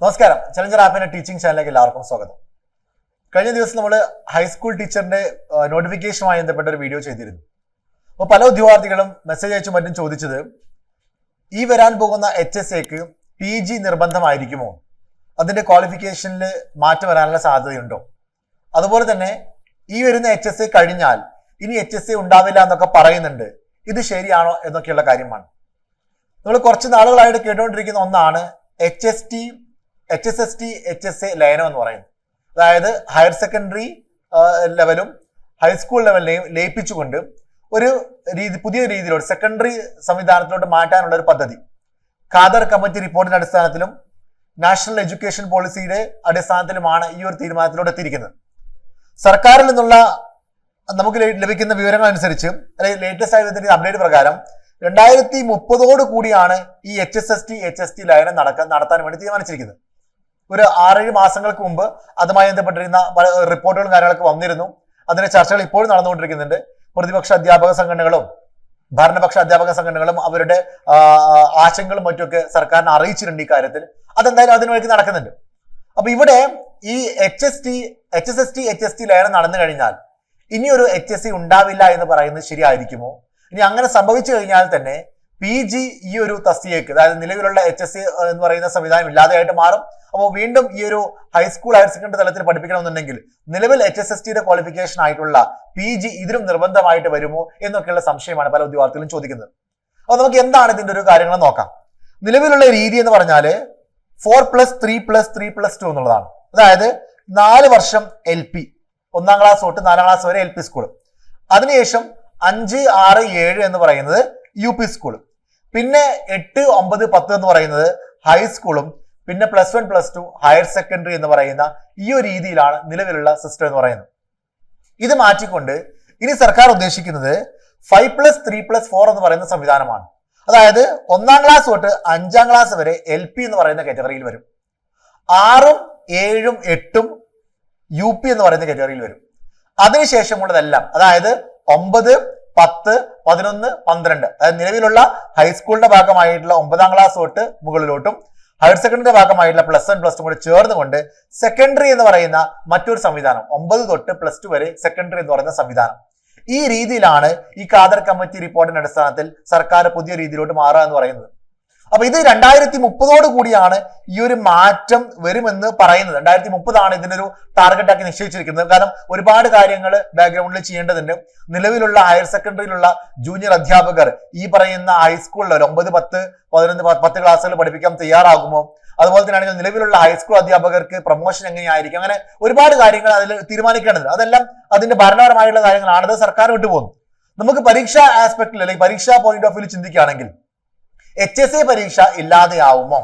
നമസ്കാരം. Challenger ആപ്പിന്റെ teaching ചാനലിലേക്ക് എല്ലാവർക്കും സ്വാഗതം. കഴിഞ്ഞ ദിവസം നമ്മൾ ഹൈസ്കൂൾ ടീച്ചറിന്റെ നോട്ടിഫിക്കേഷനുമായി ബന്ധപ്പെട്ട ഒരു വീഡിയോ ചെയ്തിരുന്നു. അപ്പോൾ പല ഉദ്യോഗാർത്ഥികളും മെസ്സേജ് അയച്ചു മറ്റും ചോദിച്ചത് ഈ വരാൻ പോകുന്ന എച്ച് എസ് എക്ക് പി ജി നിർബന്ധമായിരിക്കുമോ? അതിന്റെ ക്വാളിഫിക്കേഷനിൽ മാറ്റം വരാനുള്ള സാധ്യതയുണ്ടോ? അതുപോലെ തന്നെ ഈ വരുന്ന എച്ച് എസ് എ കഴിഞ്ഞാൽ ഇനി എച്ച് എസ് എ ഉണ്ടാവില്ല എന്നൊക്കെ പറയുന്നുണ്ട്. ഇത് ശരിയാണോ? എന്നൊക്കെയുള്ള കാര്യമാണ്. നമ്മൾ കുറച്ച് നാളുകളായിട്ട് കേട്ടുകൊണ്ടിരിക്കുന്ന ഒന്നാണ് H S T H S S T H S A ലയനം എന്ന് പറയുന്നത് അതായത് ഹയർ സെക്കൻഡറി ലെവലും ഹൈസ്കൂൾ ലെവലിനെയും ലയിപ്പിച്ചുകൊണ്ട് ഒരു രീതി പുതിയ രീതിയിലോട്ട് സെക്കൻഡറി സംവിധാനത്തിലോട്ട് മാറ്റാനുള്ള ഒരു പദ്ധതി. ഖാദർ കമ്മിറ്റി റിപ്പോർട്ടിന്റെ അടിസ്ഥാനത്തിലും നാഷണൽ എഡ്യൂക്കേഷൻ പോളിസിയുടെ അടിസ്ഥാനത്തിലുമാണ് ഈ ഒരു തീരുമാനത്തിലോട്ട് എത്തിയിരിക്കുന്നത്. സർക്കാരിൽ നിന്നുള്ള നമുക്ക് ലഭിക്കുന്ന വിവരങ്ങൾ അനുസരിച്ച് അല്ലെങ്കിൽ ലേറ്റസ്റ്റ് ആയി അപ്ഡേറ്റ് പ്രകാരം രണ്ടായിരത്തി മുപ്പതോട് കൂടിയാണ് ഈ H S S T H S T ലയനം നടക്കാൻ നടത്താൻ വേണ്ടി തീരുമാനിച്ചിരിക്കുന്നത്. ഒരു ആറേഴ് മാസങ്ങൾക്ക് മുമ്പ് അതുമായി ബന്ധപ്പെട്ടിരുന്ന പല റിപ്പോർട്ടുകളും കാര്യങ്ങളൊക്കെ വന്നിരുന്നു. അതിന്റെ ചർച്ചകൾ ഇപ്പോഴും നടന്നുകൊണ്ടിരിക്കുന്നുണ്ട്. പ്രതിപക്ഷ അധ്യാപക സംഘടനകളും ഭരണപക്ഷ അധ്യാപക സംഘടനകളും അവരുടെ ആശങ്കകളും മറ്റുമൊക്കെ സർക്കാരിനെ അറിയിച്ചിട്ടുണ്ട് ഈ കാര്യത്തിൽ. അതെന്തായാലും അതിനു വേണ്ടി നടക്കുന്നുണ്ട്. അപ്പൊ ഇവിടെ ഈ H S T H S S T H S T ലയനം നടന്നു കഴിഞ്ഞാൽ ഇനി ഒരു എച്ച് എസ് സി ഉണ്ടാവില്ല എന്ന് പറയുന്നത് ശരിയായിരിക്കുമോ? ഇനി അങ്ങനെ സംഭവിച്ചു കഴിഞ്ഞാൽ തന്നെ പി ജി ഈ ഒരു തസ്തികയ്ക്ക് അതായത് നിലവിലുള്ള എച്ച് എസ് സി എന്ന് പറയുന്ന സംവിധാനം ഇല്ലാതെയായിട്ട് മാറും. അപ്പോൾ വീണ്ടും ഈ ഒരു ഹൈസ്കൂൾ ഹയർ സെക്കൻഡറി തലത്തിൽ പഠിപ്പിക്കണമെന്നുണ്ടെങ്കിൽ നിലവിൽ എച്ച് എസ് എസ് ടിയുടെ ക്വാളിഫിക്കേഷൻ ആയിട്ടുള്ള പി ജി ഇതിനും നിർബന്ധമായിട്ട് വരുമോ എന്നൊക്കെയുള്ള സംശയമാണ് പല ഉദ്യോഗാർത്ഥികളും ചോദിക്കുന്നത്. അപ്പോൾ നമുക്ക് എന്താണ് ഇതിന്റെ ഒരു കാര്യങ്ങൾ നോക്കാം. നിലവിലുള്ള രീതി എന്ന് പറഞ്ഞാൽ four plus three plus three plus two എന്നുള്ളതാണ്. അതായത് നാല് വർഷം എൽ പി ഒന്നാം ക്ലാസ് തൊട്ട് നാലാം ക്ലാസ് വരെ എൽ പി സ്കൂൾ അതിനുശേഷം അഞ്ച് ആറ് ഏഴ് എന്ന് പറയുന്നത് യു പി സ്കൂൾ പിന്നെ എട്ട് ഒമ്പത് പത്ത് എന്ന് പറയുന്നത് ഹൈസ്കൂളും പിന്നെ plus one plus two higher secondary എന്ന് പറയുന്ന ഈ ഒരു രീതിയിലാണ് നിലവിലുള്ള സിസ്റ്റം എന്ന് പറയുന്നത്. ഇത് മാറ്റിക്കൊണ്ട് ഇനി സർക്കാർ ഉദ്ദേശിക്കുന്നത് five plus three plus four എന്ന് പറയുന്ന സംവിധാനമാണ്. അതായത് ഒന്നാം ക്ലാസ് തൊട്ട് അഞ്ചാം ക്ലാസ് വരെ എൽ പി എന്ന് പറയുന്ന കാറ്റഗറിയിൽ വരും. ആറും ഏഴും എട്ടും യു പി എന്ന് പറയുന്ന കാറ്റഗറിയിൽ വരും. അതിനുശേഷമുള്ളതെല്ലാം അതായത് ഒമ്പത് പത്ത് പതിനൊന്ന് പന്ത്രണ്ട്. അതായത് നിലവിലുള്ള ഹൈസ്കൂളിന്റെ ഭാഗമായിട്ടുള്ള ഒമ്പതാം ക്ലാസ് തൊട്ട് മുകളിലോട്ടും ഹയർ സെക്കൻഡറി ഭാഗമായിട്ടുള്ള പ്ലസ് വൺ പ്ലസ് ടു കൂടി ചേർന്നുകൊണ്ട് സെക്കൻഡറി എന്ന് പറയുന്ന മറ്റൊരു സംവിധാനം ഒമ്പത് തൊട്ട് പ്ലസ് ടു വരെ സെക്കൻഡറി എന്ന് പറയുന്ന സംവിധാനം. ഈ രീതിയിലാണ് ഈ കാദർ കമ്മിറ്റി റിപ്പോർട്ടിന്റെ അടിസ്ഥാനത്തിൽ സർക്കാർ പുതിയ രീതിയിലോട്ട് മാറുക എന്ന് പറയുന്നത്. അപ്പൊ ഇത് രണ്ടായിരത്തി മുപ്പതോട് കൂടിയാണ് ഈ ഒരു മാറ്റം വരുമെന്ന് പറയുന്നത്. രണ്ടായിരത്തി മുപ്പതാണ് ഇതിനൊരു ടാർഗറ്റ് ആക്കി നിശ്ചയിച്ചിരിക്കുന്നത്. കാരണം ഒരുപാട് കാര്യങ്ങൾ ബാക്ക്ഗ്രൗണ്ടിൽ ചെയ്യേണ്ടതുണ്ട്. നിലവിലുള്ള ഹയർ സെക്കൻഡറിയിലുള്ള ജൂനിയർ അധ്യാപകർ ഈ പറയുന്ന ഹൈസ്കൂളിൽ ഒമ്പത് പത്ത് പതിനൊന്ന് പത്ത് ക്ലാസ്സുകൾ പഠിപ്പിക്കാൻ തയ്യാറാകുമോ? അതുപോലെ തന്നെയാണെങ്കിൽ നിലവിലുള്ള ഹൈസ്കൂൾ അധ്യാപകർക്ക് പ്രൊമോഷൻ എങ്ങനെയായിരിക്കും? അങ്ങനെ ഒരുപാട് കാര്യങ്ങൾ അതിൽ തീരുമാനിക്കേണ്ടത് അതെല്ലാം അതിന്റെ ഭരണപരമായിട്ടുള്ള കാര്യങ്ങളാണ്. അത് സർക്കാർ വിട്ടുപോകുന്നു. നമുക്ക് പരീക്ഷാ ആസ്പെക്ടിൽ അല്ലെങ്കിൽ പരീക്ഷാ പോയിന്റ് ഓഫ് വ്യൂ ചിന്തിക്കുകയാണെങ്കിൽ എച്ച് എസ് എ പരീക്ഷ ഇല്ലാതെയാവുമോ?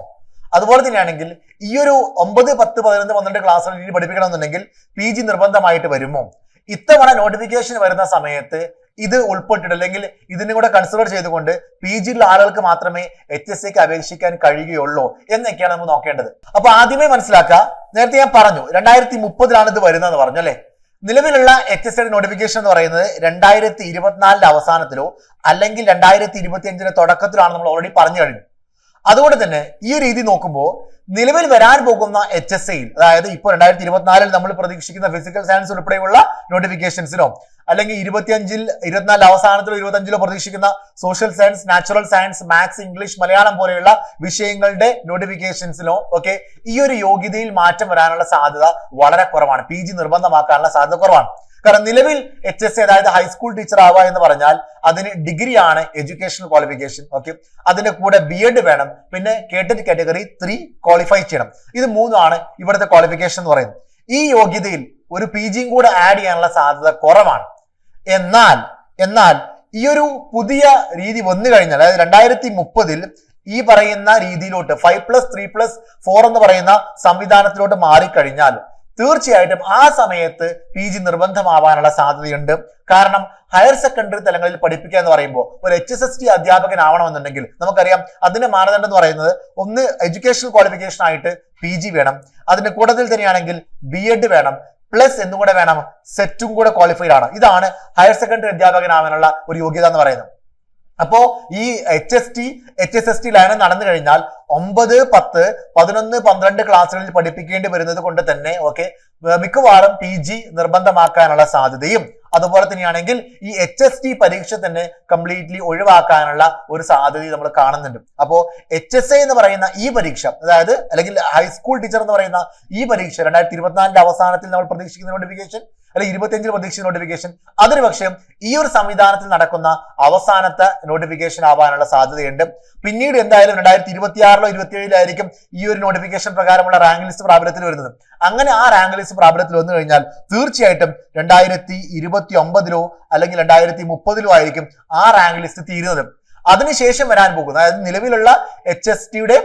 അതുപോലെ തന്നെയാണെങ്കിൽ ഈ ഒരു ഒമ്പത് പത്ത് പതിനൊന്ന് പന്ത്രണ്ട് ക്ലാസ്സുകൾ ഇനി പഠിപ്പിക്കണമെന്നുണ്ടെങ്കിൽ പി ജി നിർബന്ധമായിട്ട് വരുമോ? ഇത്തവണ നോട്ടിഫിക്കേഷൻ വരുന്ന സമയത്ത് ഇത് ഉൾപ്പെട്ടിട്ട് അല്ലെങ്കിൽ ഇതിനും കൂടെ കൺസിഡർ ചെയ്തുകൊണ്ട് പി ജിയിലുള്ള ആളുകൾക്ക് മാത്രമേ എച്ച് എസ് സിക്ക് അപേക്ഷിക്കാൻ കഴിയുകയുള്ളൂ എന്നൊക്കെയാണ് നമ്മൾ നോക്കേണ്ടത്. അപ്പൊ ആദ്യമേ മനസ്സിലാക്കുക നേരത്തെ ഞാൻ പറഞ്ഞു രണ്ടായിരത്തി മുപ്പതിലാണ് ഇത് വരുന്നതെന്ന് പറഞ്ഞു അല്ലെ? നിലവിലുള്ള എച്ച് എസ് നോട്ടിഫിക്കേഷൻ എന്ന് പറയുന്നത് രണ്ടായിരത്തി ഇരുപത്തിനാലിന്റെ അവസാനത്തിലോ അല്ലെങ്കിൽ രണ്ടായിരത്തി ഇരുപത്തി അഞ്ചിന്റെ തുടക്കത്തിലാണ് നമ്മൾ ഓൾറെഡി പറഞ്ഞു കഴിഞ്ഞു. അതുകൊണ്ട് തന്നെ ഈ രീതി നോക്കുമ്പോൾ നിലവിൽ വരാൻ പോകുന്ന എച്ച് എസ് ഐയിൽ അതായത് ഇപ്പോൾ രണ്ടായിരത്തി ഇരുപത്തിനാലിൽ നമ്മൾ പ്രതീക്ഷിക്കുന്ന ഫിസിക്കൽ സയൻസ് ഉൾപ്പെടെയുള്ള നോട്ടിഫിക്കേഷൻസിനോ അല്ലെങ്കിൽ ഇരുപത്തിയഞ്ചിൽ ഇരുപത്തിനാല് അവസാനത്തിലോ ഇരുപത്തഞ്ചിലോ പ്രതീക്ഷിക്കുന്ന social science natural science maths English Malayalam പോലെയുള്ള വിഷയങ്ങളുടെ നോട്ടിഫിക്കേഷൻസിനോ ഒക്കെ ഈ ഒരു യോഗ്യതയിൽ മാറ്റം വരാനുള്ള സാധ്യത വളരെ കുറവാണ്. പി നിർബന്ധമാക്കാനുള്ള സാധ്യത കുറവാണ്. കാരണം നിലവിൽ എച്ച് എസ് അതായത് ഹൈസ്കൂൾ ടീച്ചർ ആവുക എന്ന് പറഞ്ഞാൽ അതിന് ഡിഗ്രിയാണ് എഡ്യൂക്കേഷണൽ ക്വാളിഫിക്കേഷൻ ഓക്കെ അതിന്റെ കൂടെ ബി എഡ് വേണം. പിന്നെ കേട്ടറ്റ് കാറ്റഗറി ത്രീ ക്വാളിഫൈ ചെയ്യണം. ഇത് മൂന്നാണ് ഇവിടുത്തെ ക്വാളിഫിക്കേഷൻ എന്ന് പറയുന്നത്. ഈ യോഗ്യതയിൽ ഒരു പി ജിയും കൂടെ ആഡ് ചെയ്യാനുള്ള സാധ്യത കുറവാണ്. എന്നാൽ എന്നാൽ ഈ ഒരു പുതിയ രീതി വന്നു കഴിഞ്ഞാൽ അതായത് രണ്ടായിരത്തി മുപ്പതിൽ ഈ പറയുന്ന രീതിയിലോട്ട് five plus three plus four എന്ന് പറയുന്ന സംവിധാനത്തിലോട്ട് മാറിക്കഴിഞ്ഞാൽ തീർച്ചയായിട്ടും ആ സമയത്ത് പി ജി നിർബന്ധമാവാനുള്ള സാധ്യതയുണ്ട്. കാരണം ഹയർ സെക്കൻഡറി തലങ്ങളിൽ പഠിപ്പിക്കുക എന്ന് പറയുമ്പോൾ ഒരു എച്ച് എസ് എസ് ടി അധ്യാപകനാവണമെന്നുണ്ടെങ്കിൽ നമുക്കറിയാം അതിന്റെ മാനദണ്ഡം എന്ന് പറയുന്നത് ഒന്ന് എഡ്യൂക്കേഷണൽ ക്വാളിഫിക്കേഷൻ ആയിട്ട് പി ജി വേണം. അതിന്റെ കൂട്ടത്തിൽ തന്നെയാണെങ്കിൽ ബി എഡ് വേണം. പ്ലസ് എന്നും കൂടെ വേണം സെറ്റും കൂടെ ക്വാളിഫൈഡ് ആണ്. ഇതാണ് ഹയർ സെക്കൻഡറി അധ്യാപകനാവാനുള്ള ഒരു യോഗ്യത എന്ന് പറയുന്നത്. അപ്പോ ഈ H S T H S S T ലയനം നടന്നു കഴിഞ്ഞാൽ ഒമ്പത് പത്ത് പതിനൊന്ന് പന്ത്രണ്ട് ക്ലാസ്സുകളിൽ പഠിപ്പിക്കേണ്ടി വരുന്നത് കൊണ്ട് തന്നെ ഓക്കെ മിക്കവാറും പി ജി നിർബന്ധമാക്കാനുള്ള സാധ്യതയും. അതുപോലെ തന്നെയാണെങ്കിൽ ഈ എച്ച് എസ് ടി പരീക്ഷ തന്നെ കംപ്ലീറ്റ്ലി ഒഴിവാക്കാനുള്ള ഒരു സാധ്യത നമ്മൾ കാണുന്നുണ്ട്. അപ്പോ എച്ച് എസ് എ എന്ന് പറയുന്ന ഈ പരീക്ഷ അതായത് അല്ലെങ്കിൽ ഹൈസ്കൂൾ ടീച്ചർ എന്ന് പറയുന്ന ഈ പരീക്ഷ രണ്ടായിരത്തി ഇരുപത്തിനാലിന്റെ അവസാനത്തിൽ നമ്മൾ പ്രതീക്ഷിക്കുന്ന നോട്ടിഫിക്കേഷൻ അല്ലെങ്കിൽ ഇരുപത്തിയഞ്ചിൽ പ്രതീക്ഷിച്ച നോട്ടിഫിക്കേഷൻ അതൊരു പക്ഷേ ഈ ഒരു സംവിധാനത്തിൽ നടക്കുന്ന അവസാനത്തെ നോട്ടിഫിക്കേഷൻ ആവാനുള്ള സാധ്യതയുണ്ട്. പിന്നീട് എന്തായാലും രണ്ടായിരത്തി ഇരുപത്തിയാറിലോ ഇരുപത്തിയേഴിലായിരിക്കും ഈ ഒരു നോട്ടിഫിക്കേഷൻ പ്രകാരമുള്ള റാങ്ക് ലിസ്റ്റ് പ്രാബല്യത്തിൽ വരുന്നത്. അങ്ങനെ ആ റാങ്ക് ലിസ്റ്റ് പ്രാബല്യത്തിൽ വന്നു കഴിഞ്ഞാൽ തീർച്ചയായിട്ടും രണ്ടായിരത്തി ഇരുപത്തി ഒമ്പതിലോ അല്ലെങ്കിൽ രണ്ടായിരത്തി മുപ്പതിലോ ആയിരിക്കും ആ റാങ്ക് ലിസ്റ്റ് തീരുന്നത്. അതിനുശേഷം വരാൻ പോകുന്നത് അതായത് നിലവിലുള്ള എച്ച് എസ് ടിയുടെ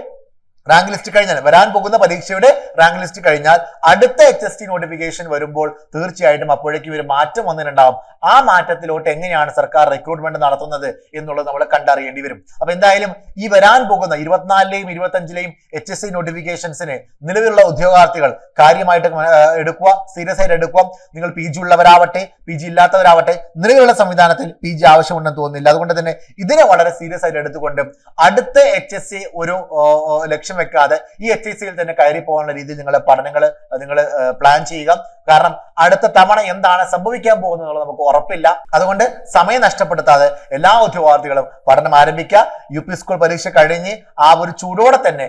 റാങ്ക് ലിസ്റ്റ് കഴിഞ്ഞാൽ വരാൻ പോകുന്ന പരീക്ഷയുടെ റാങ്ക് ലിസ്റ്റ് കഴിഞ്ഞാൽ അടുത്ത എച്ച് എസ് ടി നോട്ടിഫിക്കേഷൻ വരുമ്പോൾ തീർച്ചയായിട്ടും അപ്പോഴേക്കും ഒരു മാറ്റം വന്നിട്ടുണ്ടാവും. ആ മാറ്റത്തിലോട്ട് എങ്ങനെയാണ് സർക്കാർ റിക്രൂട്ട്മെന്റ് നടത്തുന്നത് എന്നുള്ളത് നമ്മൾ കണ്ടറിയേണ്ടി വരും. അപ്പൊ എന്തായാലും ഈ വരാൻ പോകുന്ന ഇരുപത്തിനാലിലെയും ഇരുപത്തഞ്ചിലെയും എച്ച് എസ് സി നോട്ടിഫിക്കേഷൻസിന് നിലവിലുള്ള ഉദ്യോഗാർത്ഥികൾ കാര്യമായിട്ട് എടുക്കുക സീരിയസ് ആയിട്ട് എടുക്കുക. നിങ്ങൾ പി ജി ഉള്ളവരാവട്ടെ പി ജി ഇല്ലാത്തവരാവട്ടെ നിലവിലുള്ള സംവിധാനത്തിൽ പി ജി ആവശ്യമുണ്ടെന്ന് തോന്നുന്നില്ല. അതുകൊണ്ട് തന്നെ ഇതിനെ വളരെ സീരിയസ് ആയിട്ട് എടുത്തുകൊണ്ട് അടുത്ത എച്ച് എസ് സി ഒരു ലക്ഷ്യം വെക്കാതെ ഈ എച്ച് എസ് സിയിൽ തന്നെ കയറി പോകാനുള്ള രീതിയിൽ നിങ്ങളെ പഠനങ്ങൾ നിങ്ങൾ പ്ലാൻ ചെയ്യുക. കാരണം അടുത്ത തവണ എന്താണ് സംഭവിക്കാൻ പോകുന്നത് നമുക്ക് ഉറപ്പില്ല. അതുകൊണ്ട് സമയം നഷ്ടപ്പെടുത്താതെ എല്ലാ ഉദ്യോഗാർത്ഥികളും പഠനം ആരംഭിക്കുക. യു പി സ്കൂൾ പരീക്ഷ കഴിഞ്ഞ് ആ ഒരു ചൂടോടെ തന്നെ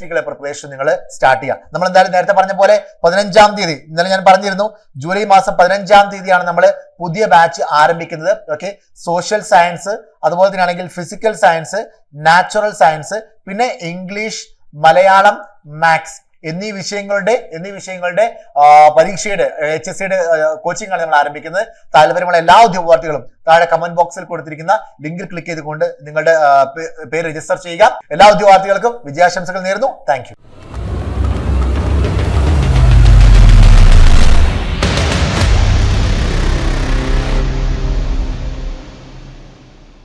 ടികളെ പ്രിപ്പറേഷൻ നിങ്ങൾ സ്റ്റാർട്ട് ചെയ്യുക. നമ്മൾ എന്തായാലും നേരത്തെ പറഞ്ഞ പോലെ പതിനഞ്ചാം തീയതി ഇന്നലെ ഞാൻ പറഞ്ഞിരുന്നു ജൂലൈ മാസം പതിനഞ്ചാം തീയതിയാണ് നമ്മൾ പുതിയ ബാച്ച് ആരംഭിക്കുന്നത്. ഓക്കെ സോഷ്യൽ സയൻസ് അതുപോലെ തന്നെ ആണെങ്കിൽ ഫിസിക്കൽ സയൻസ് നാച്ചുറൽ സയൻസ് പിന്നെ ഇംഗ്ലീഷ് മലയാളം മാത്സ് എന്നീ വിഷയങ്ങളുടെ എന്നീ വിഷയങ്ങളുടെ പരീക്ഷയുടെ എച്ച് എസ് സിയുടെ കോച്ചിങ് ആണ് നമ്മൾ ആരംഭിക്കുന്നത്. താല്പര്യമുള്ള എല്ലാ ഉദ്യോഗാർത്ഥികളും താഴെ കമന്റ് ബോക്സിൽ കൊടുത്തിരിക്കുന്ന ലിങ്കിൽ ക്ലിക്ക് ചെയ്തുകൊണ്ട് നിങ്ങളുടെ പേര് രജിസ്റ്റർ ചെയ്യുക. എല്ലാ ഉദ്യോഗാർത്ഥികൾക്കും വിജയാശംസകൾ നേരുന്നു. താങ്ക്